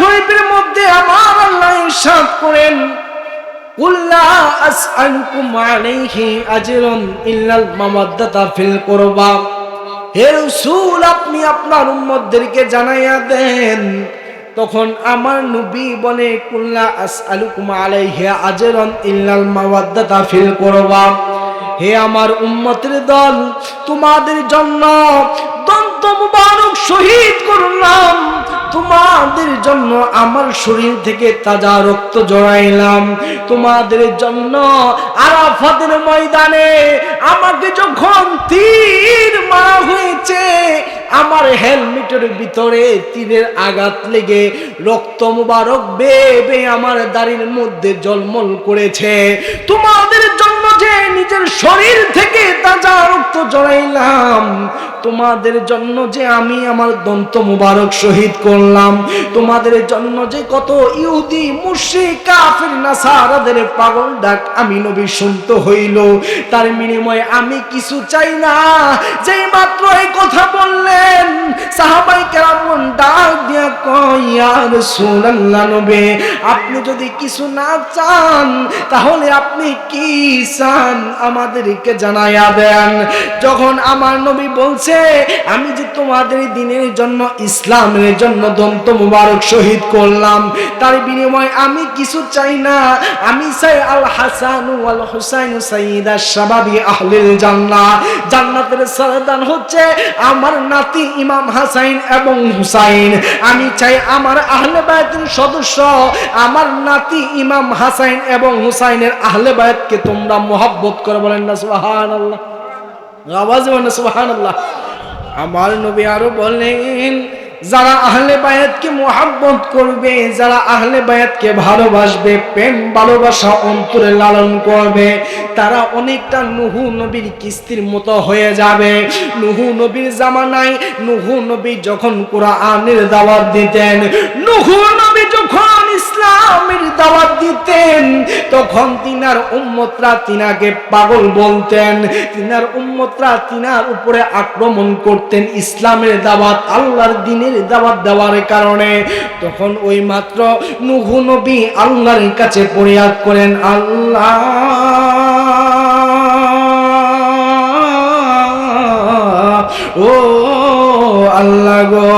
শরীফের মধ্যে আমার আল্লাহ ইরশাদ করেন কুল্লা আসআলুকুম আলাইহি আজরান ইল্লাল মাওয়াদ্দাতা ফিল কুরবা। হে রাসূল, আপনি আপনার উম্মতদেরকে জানাইয়া দেন, তখন আমার নবী বলে কুল্লা আসআলুকুম আলাইহি আজরান ইল্লাল মাওয়াদ্দাতা ফিল কুরবা। হে আমার উম্মতের দল, তোমাদের জন্য দন্ত মুবারক শহীদ করলাম। তোমাদের জন্য আমার শরীর থেকে তাজা রক্ত জড়াইলাম। তোমাদের জন্য আরাফাতের ময়দানে আমাকে যখন তীর মারা হয়েছে আমার হেলমেটের ভিতরে তীরের আঘাত লেগে রক্ত মুবারক বেবে আমার দাড়ির মধ্যে জলমল করেছে। তোমাদের জন্য যে নিজের শরীর থেকে তাজা রক্ত জড়াইলাম, তোমাদের জন্য যে আমি আমার দন্ত মুবারক শহীদ করলাম, তোমাদের জন্য যে কত ইহুদি, মুশরিক, কাফির, নাসারাদের পাগল ডাক আমি নবী শুনতে হইল। তার বিনিময়ে আমি কিছু চাই না যেই মাত্র এই কথা বললেন সাহাবাই কেরামন ডাক দিয়া কয় রাসূলুল্লাহ নবী, আপনি যদি কিছু না চান, তাহলে আপনি কি চান আমাদেরকে জানাইয়া দেন? যখন আমার নবী বলছে, আমি যে তোমাদের দিনের জন্য ইসলামের জন্য দন্ত মুবারক শহীদ করলাম, তার বিনিময়ে আমি কিছু চাই না। আমি চাই আল হাসান ওয়াল হুসাইন সাইয়্যিদা শাবাবি আহলিল জান্নাহ। জান্নাতের সরদান হচ্ছে আমার নাতি ইমাম হাসাইন এবং হুসাইন। আমি চাই আমার আহলে বায়াতের সদস্য, আমার নাতি ইমাম হাসাইন এবং হুসাইনের আহলে বায়াতকে তোমরা মোহাব্বত করে বলেন না, সুবহানাল্লাহ। আওয়াজ বলেন সুবহানাল্লাহ। আমার নবী আরও বললেন যারা আহলে বায়াতকে মোহাব্বত করবে, যারা আহলে বায়াতকে ভালোবাসবে, প্রেম, ভালোবাসা, অন্তরে লালন করবে, তারা অনেকটা নুহু নবীর কিস্তির মতো হয়ে যাবে। নুহু নবীর জামানায়, নুহু নবী যখন কোরআনের দাওয়াত দিতেন, নুহু ইসলামের দাওয়াত দিতেন। তখন তিনার উম্মতরা তিনাকে পাগল বলতেন। তিনার উম্মতরা তিনার উপরে আক্রমণ করতেন ইসলামের দাওয়াত, আল্লাহর দিনের দাওয়াত দেওয়ার কারণে। তখন ওই মাত্র নুহু নবী আল্লাহর কাছে পরিয়াদ করেন, আল্লাহ, ও আল্লাহ গো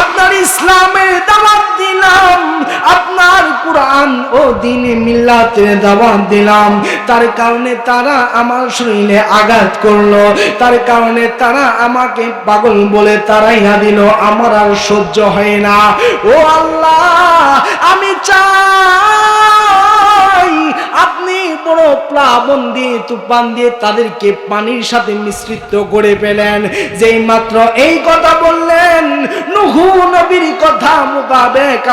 আপনার ইসলামের দাওয়াত দিলাম, আপনার কোরআন ও দিনে মিল্লাতের দাওয়াত দিলাম। তার কারণে তারা আমার শরীরে আঘাত করল, তার কারণে তারা আমাকে পাগল বলে তারাইয়া দিল, আমার আর সহ্য হয় না। ও আল্লাহ, আমি চাই আপনি বড় প্লাবন দিয়ে, তুফান দিয়ে তাদেরকে পানির সাথে মিশ্রিত করে পেলেন যেই মাত্র এই কথা বললেন, নুহু নবীর কথা মোতাবেক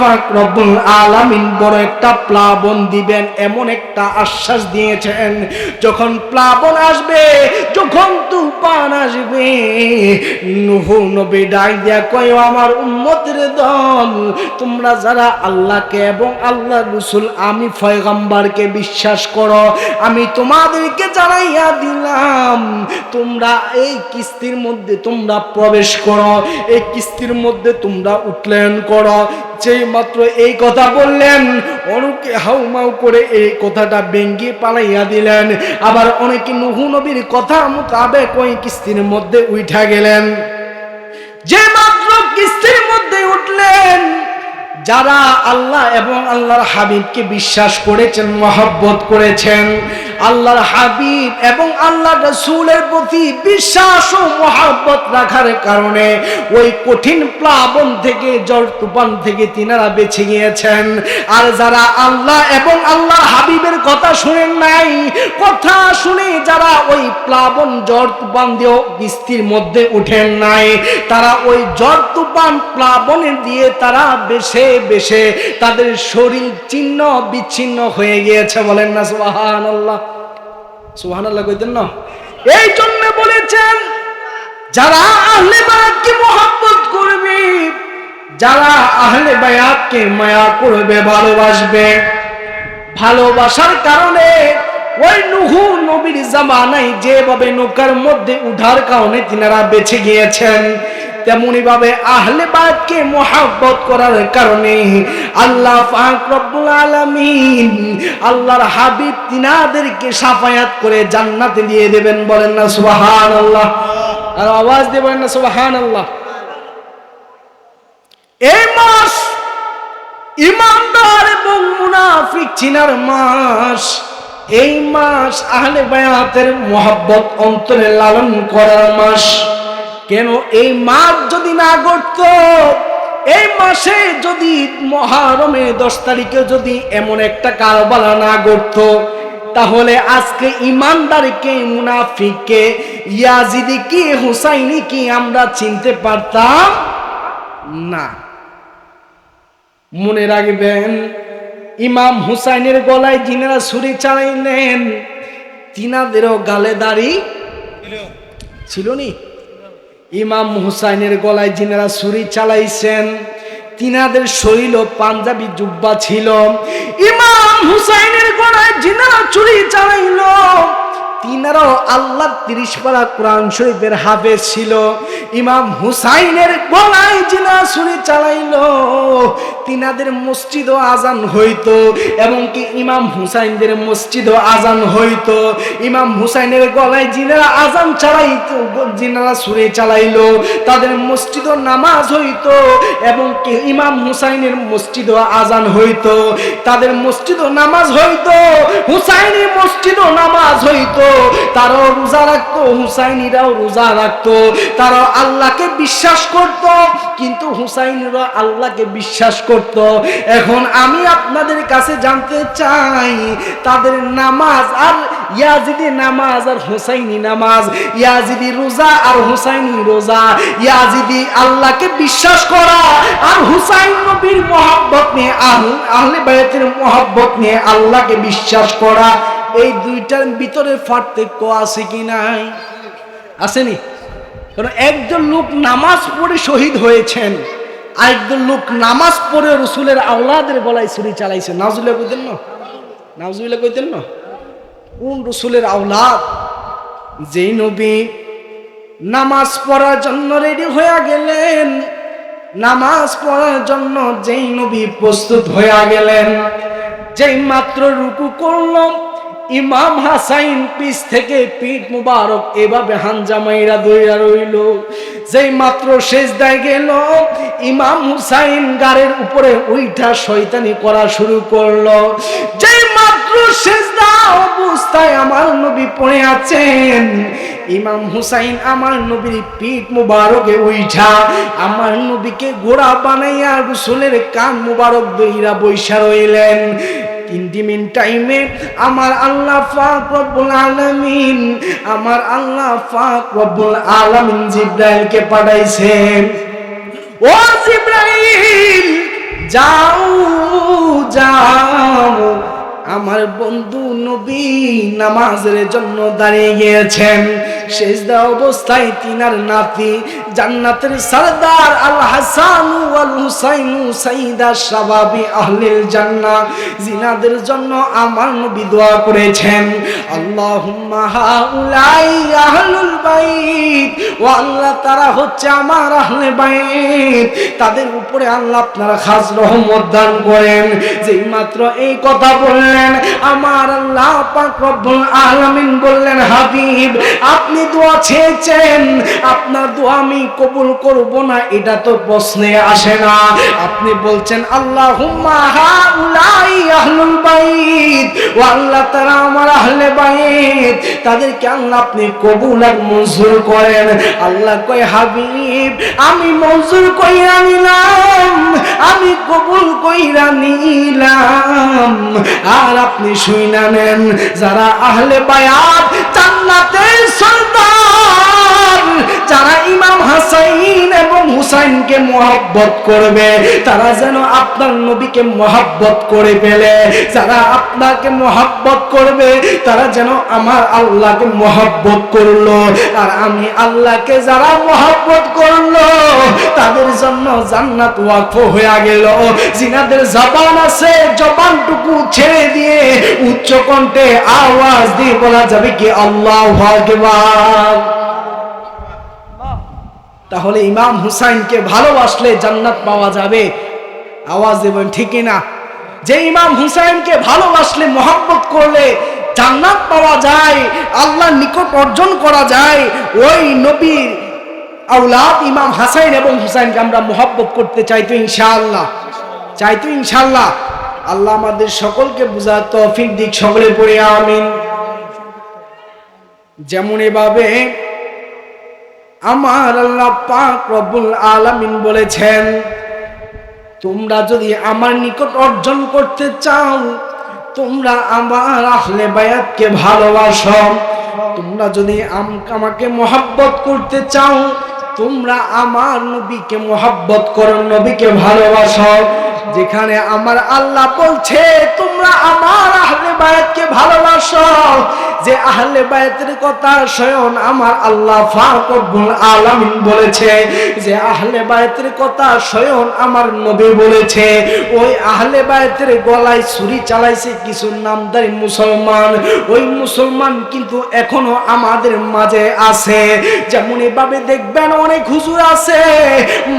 পাক রব্বুল আলামিন বড় একটা প্লাবন দিবেন, এমন একটা আশ্বাস দিয়েছেন। যখন প্লাবন আসবে, যখন তুফান আসবে, নুহু নবী ডাক দিয়া কয়, আমার উম্মতের দল, তোমরা যারা আল্লাহকে এবং আল্লাহ রসুল, আমি ফয়গাম্বারকে বিশ্বাস করো। আমি তোমাদেরকে জানাইয়া দিলাম, তোমরা এই কিস্তির মধ্যে তোমরা প্রবেশ করো, এই কিস্তির মধ্যে তোমরা উঠলেন করো। যেই মাত্র এই কথা বললেন অনেকে হাউমাউ করে এই কথাটা ব্যঙ্গে পালাইয়া দিলেন। আবার অনেকে নুহু নবীর কথা মোতাবেক ওই কিস্তির মধ্যে উঠা গেলেন। যে মাত্র কিস্তির মধ্যে উঠলেন যারা আল্লাহ এবং আল্লাহর হাবিবকে বিশ্বাস করেছেন, মহব্বত করেছেন, আল্লাহর হাবিব এবং আল্লাহ রসুলের প্রতি বিশ্বাস ও মহাব্বত রাখার কারণে ওই কঠিন প্লাবন থেকে জল তুফান থেকে তিনারা বেছে গিয়েছেন আর যারা আল্লাহ এবং আল্লাহর হাবিবের কথা শুনেন নাই, কথা শুনে যারা ওই প্লাবন, জ্বর তুফান দিয়েও কিস্তির মধ্যে উঠেন নাই, তারা ওই জ্বর তুফান প্লাবনের দিয়ে তারা বেশে বেশে তাদের শরীর চিহ্ন বিচ্ছিন্ন হয়ে গিয়েছে, বলেন না সুহান আল্লাহ সুহান আল্লাহ কইতেন না? এই জন্য বলেছেন, যারা আহলে বায়াতকে মোহাব্বত করবে, যারা আহলে বায়াতকে মায়া করবে, ভালোবাসবে, ভালোবাসার কারণে ওই নুহু নবীর জামানায় যেভাবে নৌকার মধ্যে উঠার কারণে তিনারা বেঁচে গিয়েছেন। তেমনি ভাবে আহলে বাদকে মোহাব্বত করার কারণে আল্লাহ পাক রব্বুল আল্লাহর হাবিব তিনাদেরকে সাফায়াত করে জান্নাতে দিয়ে দেবেন বলেন না সুবহানাল্লাহ। আর আওয়াজ দেবেন না সুবহানাল্লাহ। এই মাস ইমানদার এবং মুনাফিক চিনার মাস। এই মাস আহলে বায়াতের মোহাব্বত অন্তরে লালন করার মাস। কেন এই মাস যদি না ঘটত? এই মাসে যদি মহারমে দশ তারিখে যদি এমন একটা কারবালা না ঘটত, তাহলে আজকে ইমানদারকে, মুনাফিককে, ইয়াজিদি কি, হুসাইনি কি আমরা চিনতে পারতাম না। মনে রাখবেন, ইমাম হুসাইনের গলায় যিনারা ছুরি চালাইলেন, তিনাদেরও গালে দাড়ি ছিল নি? ইমাম হুসাইনের গলায় যিনারা ছুরি চালাইছেন, তিনাদের শরীর পাঞ্জাবি জুব্বা ছিল। ইমাম হুসাইনের গলায় যিনারা ছুরি চালাইল। তিনারাও আল্লাহ তিরিশ পারা কোরআন শরীফের হাফেজ ছিল। ইমাম হুসাইনের গলায় জিনা ছুরি চালাইল। তিনাদের মসজিদও আজান হইতো এবং কি ইমাম হুসাইনদের মসজিদও আজান হইতো। ইমাম হুসাইনের গলায় জিনারা আজান চালাইতো জিনারা ছুরি চালাইলো। তাদের মসজিদও নামাজ হইতো এবং কি ইমাম হুসাইনের মসজিদও আজান হইতো। তাদের মসজিদও নামাজ হইতো, হুসাইনের মসজিদও নামাজ হইতো। তারাও রোজা রাখতো, হুসাইনিরাও রোজা রাখতো। তারাও আল্লাহকে বিশ্বাস করত, কিন্তু হুসাইনিরা আল্লাহকে বিশ্বাস করত। এখন আমি আপনাদের কাছে জানতে চাই, তাদের নামাজ আর ইয়াজিদি নামাজ আর হুসাইনি নামাজ, ইয়াজিদি রোজা আর হুসাইনি রোজা, ইয়াজিদি আল্লাহকে বিশ্বাস করা আর হুসাইন নবীর মোহাব্বত নিয়ে আহ- আহলে বায়াতের মোহাব্বত নিয়ে আল্লাহকে বিশ্বাস করা। এই দুইটার ভিতরে পার্থক্য আছে কি নাই? আসেনি? কারণ একজন লোক নামাজ পড়ে শহীদ হয়েছেন, আরেকজন লোক নামাজ পড়ে রসুলের আওলাদের গলায় ছুরি চালাইছে। নাজুল্লাহ কইতেন না? নাজুল্লাহ কইতেন না? কোন রসুলের আওলাদ? যেই নবী নামাজ পড়ার জন্য রেডি হয়ে গেলেন, নামাজ পড়ার জন্য যেই নবী প্রস্তুত হয়ে গেলেন, যেই মাত্র রুকু করল ইমাম হাসাইন পিস থেকে পিঠ মুবারক এভাবে হানজামাইরা দইরা রইল। যেই মাত্র শেষ দেয় গেল, ইমাম হুসাইন গাড়ির উপরে উইঠা শয়তানি করা শুরু করল। যেই মাত্র শেষ অবস্থায় আমার নবী পড়ে আছেন, ইমাম হুসাইন আমার নবীর পিঠ মুবারকে উইঠা আমার নবীকে ঘোড়া বানাইয়া রসুলের কান মুবারক দইরা বৈশা রইলেন। ইন্টিমিন টাইমে আমার আল্লাহ পাক রব্বুল আলামিন, আমার আল্লাহ পাক রব্বুল আলামিন জিব্রাইলকে পাঠাইছেন। ও জিব্রাইল, যাও যাও। আমার বন্ধু নবী নামাজের জন্য দাঁড়িয়ে গিয়েছেন। শেষদা অবস্থায় তিনার নাতি জান্নাতের সরদার আল হাসান আল হুসাইন সাইদা শাবাবি আহলিল জান্নাহ। জিনাদের জন্য আমার নবী দোয়া করেছেন। আল্লাহুম্মা হাউলাই আহলুল বাইত ও আল্লাহ তারা হচ্ছে আমার আহলে বাইত। তাদের উপরে আল্লাহ আপনারা খাস রহমত দান করেন। যেই মাত্র এই কথা বললেন আমার আল্লাহ পাক রব্বুল আলামিন বললেন, হাবিব, আপনি দোয়া চেয়েছেন। আপনার দোয়া আমি কবুল করব না, এটা তো প্রশ্নে আসে না। আপনি বলছেন, আল্লাহুম্মা হাউলাই আহলুল বাইত, ও আল্লাহ তারা আমার আহলে বাইত। তাদেরকে আল্লাহ আপনি কবুল আর মঞ্জুর করেন। আল্লাহ কয়, হাবিব, আমি মঞ্জুর কইরা নিলাম, আমি কবুল কইরা নিলাম। আর আপনি শুইনা নেন। যারা আহলে বায়াত জান্নাতের সন্তান যারা ইমাম হাসাইন এবং হুসাইনকে মোহাব্বত করবে, তারা যেন আপনার নবীকে মোহাব্বত করে ফেলে। যারা আপনাকে মোহাব্বত করবে, তারা যেন আমার আল্লাহকে মোহাব্বত করল। আর আমি আল্লাহকে যারা মোহাব্বত করল, তাদের জন্য জান্নাত ওয়াকফ হয়ে গেল। জিনাদের জবান আছে, জবানটুকু ছেড়ে দিয়ে উচ্চ কণ্ঠে আওয়াজ দিয়ে বলা যাবে কি, আল্লাহ আকবার। তাহলে ইমাম হুসাইনকে ভালোবাসলে জান্নাত পাওয়া যাবে। আওয়াজ দেবেন ঠিকই না? যে ইমাম হুসাইনকে ভালোবাসলে, মহব্বত করলে জান্নাত পাওয়া যায় আল্লাহ নিকট অর্জন করা যায়, ওই নবীর আউলাদ ইমাম হাসাইন এবং হুসাইনকে আমরা মহব্বত করতে চাইতো ইনশাআল্লাহ। চাইতো ইনশাআল্লাহ। আল্লাহ আমাদের সকলকে বুঝার তৌফিক দিক, সকলে পড়ে আমিন। যেমন এভাবে আমার আল্লাহ পাক রব্বুল আলামিন বলেছেন, তোমরা যদি আমার নিকট অর্জন করতে চাও, তোমরা আমার আহলে বায়াতকে ভালোবাসো। তোমরা যদি আম- আমাকে মহাব্বত করতে চাও, তোমরা আমার নবীকে মহাব্বত করো, নবীকে ভালোবাসো। যেখানে আমার আল্লাহ বলছে, তোমরা আমার আহলে বায়াতকে ভালোবাসো। যে আহলে বায়াতের কথা স্বয়ং আমার আল্লাহ ফাকবুল আলামিন বলেছে, যে আহলে বায়াতের কথা স্বয়ং আমার নবী বলেছে, ওই আহলে বায়াতের গলায় ছুরি চালাইছে কিছু নামদারি মুসলমান, ওই মুসলমান কিন্তু এখনও আমাদের মাঝে আছে, যেমন এভাবে দেখবেন অনেক হুজুর আছে,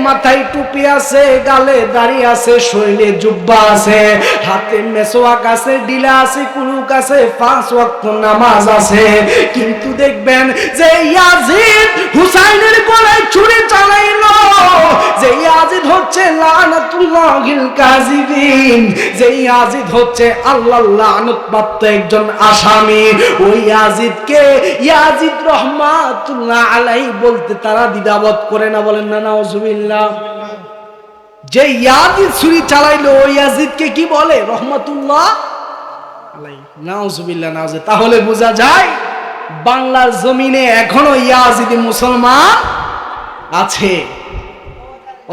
মাথায় টুপি আছে, গালে দাড়ি আছে, শরীরে জুব্বা আছে, হাতে মেসোয়াক আছে, ডিলা আছে, কুলুক আছে, পাঁচ ওয়াক্ত নামাজ আছে, কিন্তু দেখবেন যে ইয়াজিদ হুসাইনের গলায় ছুরি চালাইলো। যে ইয়াজিদ হচ্ছে লানাতুল্লাহিল কাযিবিন, যে ইয়াজিদ হচ্ছে আল্লাহ লানত একজন আসামি। ওই ইয়াজিদকে ইয়াজিদ রহমাতুল্লাহ আলাই বলতে তারা দ্বিধাবোধ করে না, বলেন না, নাউজুবিল্লাহ। যে ইয়াজিদ ছুরি চালাইলো, ওই ইয়াজিদকে কি বলে? রহমাতুল্লাহ নাউজুবিল্লাহ নাউজ তাহলে বোঝা যায়, বাংলার জমিনে এখনও ইয়াজিদি মুসলমান আছে।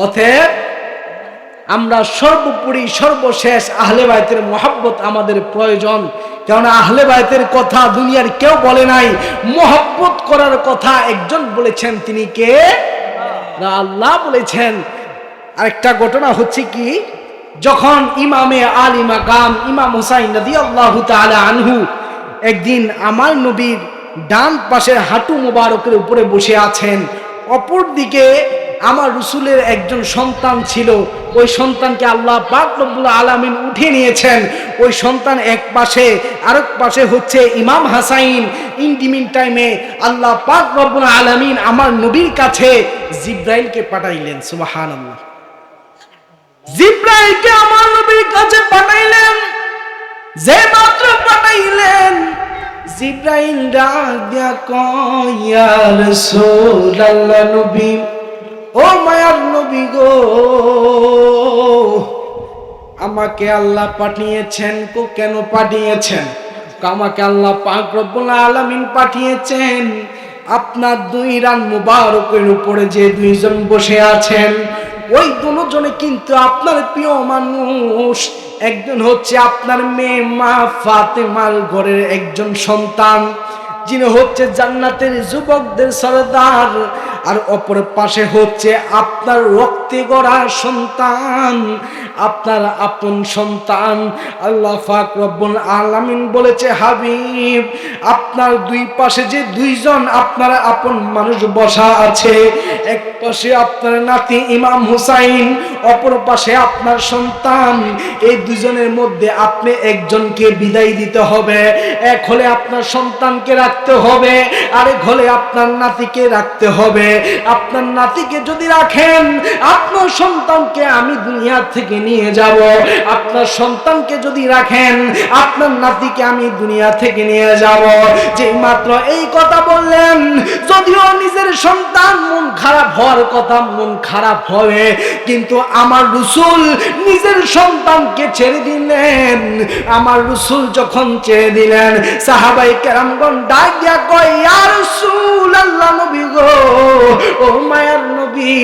অতএব আমরা সর্বোপরি, সর্বশেষ আহলে বাইতের মহাব্বত আমাদের প্রয়োজন। কেননা আহলে বাইতের কথা দুনিয়ার কেউ বলে নাই। মহব্বত করার কথা একজন বলেছেন, তিনি কে? আল্লাহ বলেছেন। আরেকটা ঘটনা হচ্ছে কি যখন ইমামে আলী মাকাম, ইমাম হুসাইন নদী আল্লাহ আনহু একদিন আমার নবীর ডান পাশের হাঁটু মোবারকের উপরে বসে আছেন, অপর দিকে আমার রসুলের একজন সন্তান ছিল, ওই সন্তানকে আল্লাহ পাক রব্বুল আলামিন উঠে নিয়েছেন। ওই সন্তান এক পাশে, আরেক পাশে হচ্ছে ইমাম হাসাইন। ইন্ডিমিন টাইমে আল্লাহ পাক রব্বুল আলামিন আমার নবীর কাছে জিব্রাইলকে পাঠাইলেন, সুবহানাল্লাহ। জিব্রাইলকে আমার নবীর কাছে পাঠাইলেন। যে মাত্র পাঠাইলেন, জিব্রাইল ডাক দিয়া কয় নবী, ও মায়ার নবী গো, আমাকে আল্লাহ পাঠিয়েছেন কো কেন পাঠিয়েছেন? আমাকে আল্লাহ পাক রব্বুল আলামিন পাঠিয়েছেন। আপনার দুই রান মুবারকের উপরে যে দুইজন বসে আছেন ওই দুজনে কিন্তু আপনার প্রিয় মানুষ। একজন হচ্ছে আপনার মেয়ে মা ফাতেমার ঘরের একজন সন্তান, যিনি হচ্ছে জান্নাতের যুবকদের সরদার। আর অপর পাশে হচ্ছে আপনার রক্তে গড়া সন্তান, আপনার আপন সন্তান। আল্লাহ ফাক রব্বুল আলামিন বলেছে, হাবিব, আপনার দুই পাশে যে দুইজন আপনার আপন মানুষ বসা আছে, এক পাশে আপনার নাতি ইমাম হুসাইন, অপর পাশে আপনার সন্তান। এই দুজনের মধ্যে আপনি একজনকে বিদায় দিতে হবে। এক হলে আপনার সন্তানকে রাখতে হবে, আরেক হলে আপনার নাতিকে রাখতে হবে। আপনার নাতিকে যদি রাখেন, আপনার সন্তানকে আমি দুনিয়া থেকে নিয়ে যাব। আপনার সন্তানকে যদি রাখেন, আপনার নাতিকে আমি দুনিয়া থেকে নিয়ে যাব। যে মাত্র এই কথা বললেন, যদিও নিজের সন্তান মন খারাপ হওয়ার কথা মন খারাপ হবে, কিন্তু আমার রসুল নিজের সন্তানকে ছেড়ে দিলেন। আমার রসুল যখন ছেড়ে দিলেন, সাহাবাই কেরামগণ ডাক দিয়া কয়, ইয়া রসুল, আল্লাহ নবী গো। ও মায়ার নবী,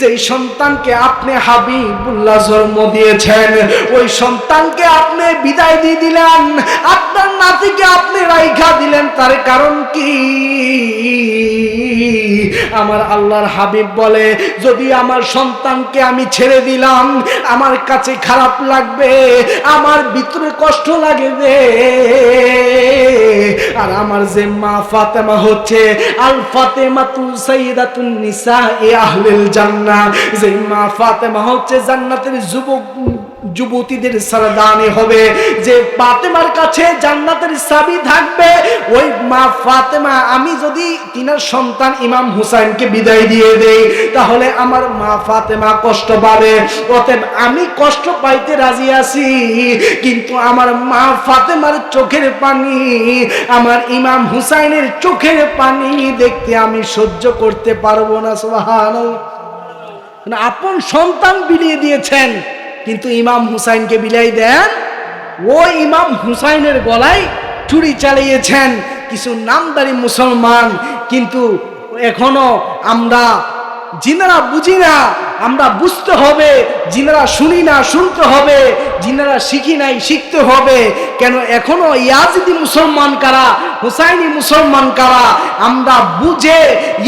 যেই সন্তানকে আপনি হাবিবুল্লাহ জন্ম দিয়েছেন, ওই সন্তানকে আপনি বিদায় দিয়ে দিলেন, আপনার নাতিকে আপনি রাইখা দিলেন, তার কারণ কি? আমার আল্লাহর হাবিব বলে, যদি আমার সন্তানকে আমি ছেড়ে দিলাম, আমার কাছে খারাপ লাগবে, আমার ভিতরে কষ্ট লাগবে আর আমার যে মা ফাতেমা হচ্ছে, আল ফাতেমা তু সাইয়্যিদাতুন নিসা এ আহলিল জান্নাহ। যে মা ফাতেমা হচ্ছে জান্নাতের যুবক যুবতীদের সারদানি হবে। যে ফাতেমার কাছে জান্নাতের চাবি থাকবে, ওই মা ফাতেমা, আমি যদি তিনার সন্তান ইমাম হুসাইনকে বিদায় দিয়ে দেই, তাহলে আমার মা ফাতেমা কষ্ট পাবে। অতএব আমি কষ্ট পাইতে রাজি আছি, কিন্তু আমার মা ফাতেমার চোখের পানি, আমার ইমাম হুসাইনের চোখের পানি দেখতে আমি সহ্য করতে পারব না, সুবহানাল্লাহ। মানে আপন সন্তান বিলিয়ে দিয়েছেন। কিন্তু ইমাম হুসাইনকে বিলাই দেন, ও ইমাম হুসাইনের গলায় ছুরি চালিয়েছেন। কিছু নামদারি মুসলমান, কিন্তু এখনও আমরা যিনারা বুঝি না, আমরা বুঝতে হবে যিনারা শুনি না, শুনতে হবে যিনারা শিখি নাই, শিখতে হবে। কেন এখনও ইয়াজিদি মুসলমান কারা, হুসাইনি মুসলমান কারা, আমরা বুঝে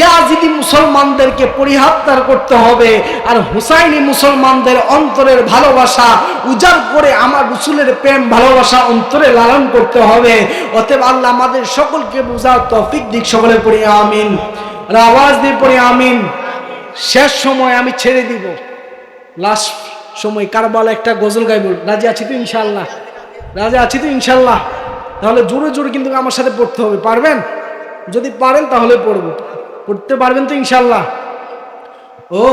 ইয়াজিদি মুসলমানদেরকে পরিহাত্তার করতে হবে। আর হুসাইনি মুসলমানদের অন্তরের ভালোবাসা, উজাড় করে আমার রসুলের প্রেম ভালোবাসা অন্তরে লালন করতে হবে। অতএব আল্লাহ আমাদের সকলকে বুঝার তফিক দিক সকলে পড়ি আমিন। আওয়াজ দিয়ে পড়ি আমিন। শেষ সময় আমি ছেড়ে দিব। লাস্ট সময় কার কারবালা একটা গজল গাইব। রাজি আছি তো ইনশাল্লাহ রাজি আছি তো ইনশাল্লাহ তাহলে জোরে জোরে কিন্তু আমার সাথে পড়তে হবে। পারবেন? যদি পারেন তাহলে পড়ব। পড়তে পারবেন তো ইনশাল্লাহ ও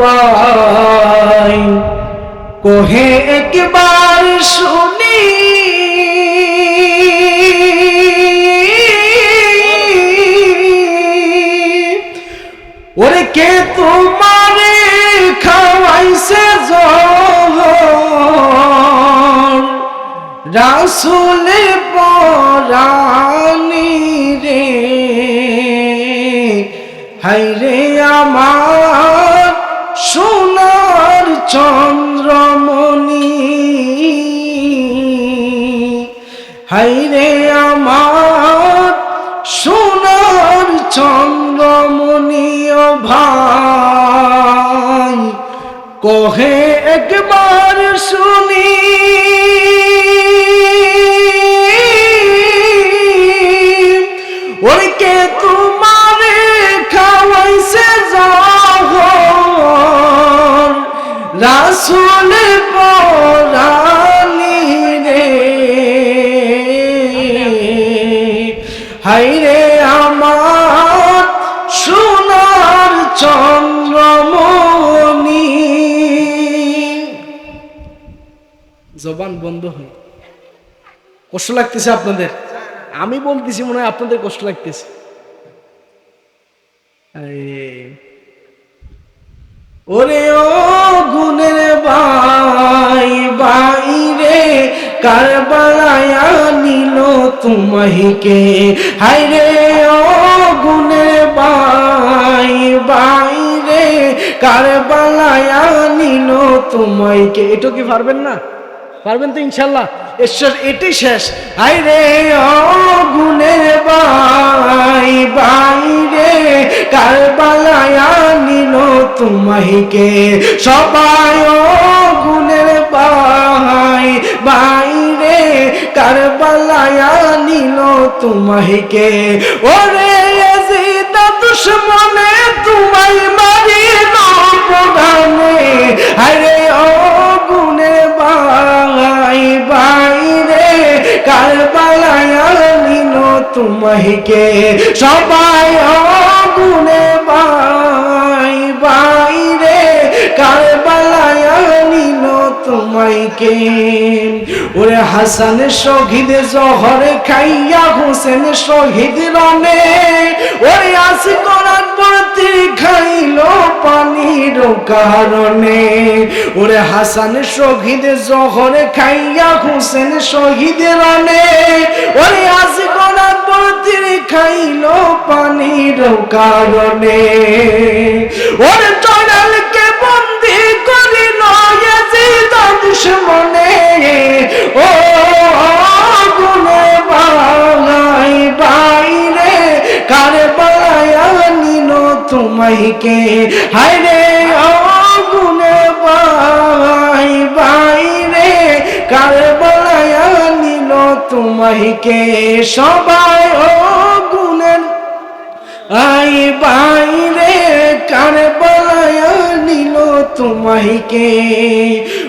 ভাই, কোহে একবার শুনি রাসুলে পরানি রে। হাইরে আমার সোনার চন্দ্রমণি। হাইরে আমার সোনার চন্দ্রমণি ভাই। কহে একবার জবান বন্ধ হয় কষ্ট লাগতেছে আপনাদের? আমি বলতেছি মনে হয় আপনাদের কষ্ট লাগতেছে। ওরে ও গুনের ভাই, বাইরে কারবালায় নিল তোমাহিকে হাইরে ও গুনের ভাই, বাইরে কারবালায় নিল তোমাইকে এটাও কি পারবেন না? পারবেন তো ইনশাল্লাহ ঈশ্বর এটাই শেষ। হাইরে ও গুনের ভাই, বাইরে কারবালায় নিল তোমাহিকে। সবাই, ও গুনের ভাই, বাইরে কারবালায় নিল তোমাহিকে। ওরে দুশ্মনে তোমায় মারিল প্রধানে আরে নিল তোমাহিকে সবাই ও গুনে বাই বাইরে কারবালায় নিল তোমাইকে ওরে হাসান শহীদ জহরে খাইয়া হোসেন শহীদ রনে ওরে আসি করার প্রতি খাইল পানির কারণে। ওরে হাসান শহীদ জহরে খাইয়া হোসেন শহীদ রনে ওরে আসি করার বদির খাইল পানির কারণে। ওর চড়ালকে বন্দি করিল দুশ্মনে। ও বাইরে কারে তোমাইকে। হায়রে, ও গুনে বাইরে কার নিল তোমাইকে সবাই ও গুণের আই বাইরে কারে বলায়া নিল তোমাইকে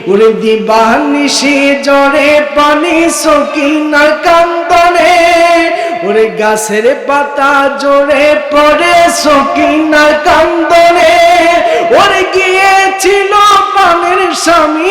ওরে দিবানিসি জরে পানি সকিনা কান্দনে। ওরে গাছের পাতা জোরে পড়ে সকিনা কান্দনে। ওরে গিয়েছিল পানের স্বামী